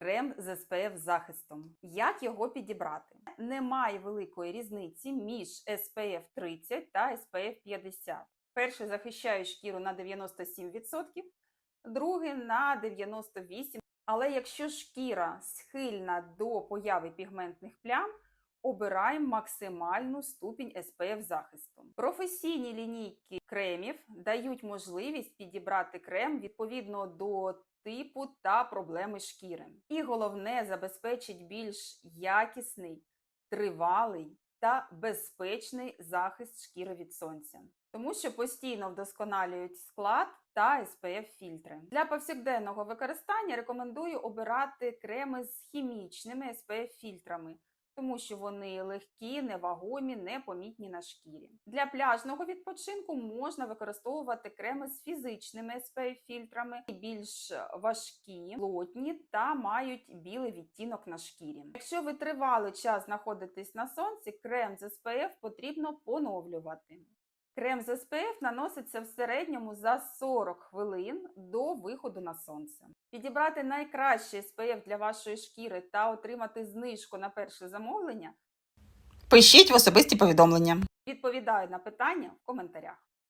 крем з SPF захистом. Як його підібрати? Немає великої різниці між SPF 30 та SPF 50. Перший захищає шкіру на 97%, другий на 98%. Але якщо шкіра схильна до появи пігментних плям, обираємо максимальну ступінь SPF захисту. Професійні лінійки кремів дають можливість підібрати крем відповідно до типу та проблеми шкіри. І головне забезпечить більш якісний, тривалий та безпечний захист шкіри від сонця. Тому що постійно вдосконалюють склад та SPF фільтри. Для повсякденного використання рекомендую обирати креми з хімічними SPF фільтрами тому що вони легкі, невагомі, непомітні на шкірі. Для пляжного відпочинку можна використовувати креми з фізичними SPF-фільтрами, більш важкі, плотні та мають білий відтінок на шкірі. Якщо ви тривалий час знаходитесь на сонці, крем з SPF потрібно поновлювати. Крем з СПФ наноситься в середньому за 40 хвилин до виходу на сонце. Підібрати найкращий СПФ для вашої шкіри та отримати знижку на перше замовлення. Пишіть в особисті повідомлення. Відповідаю на питання в коментарях.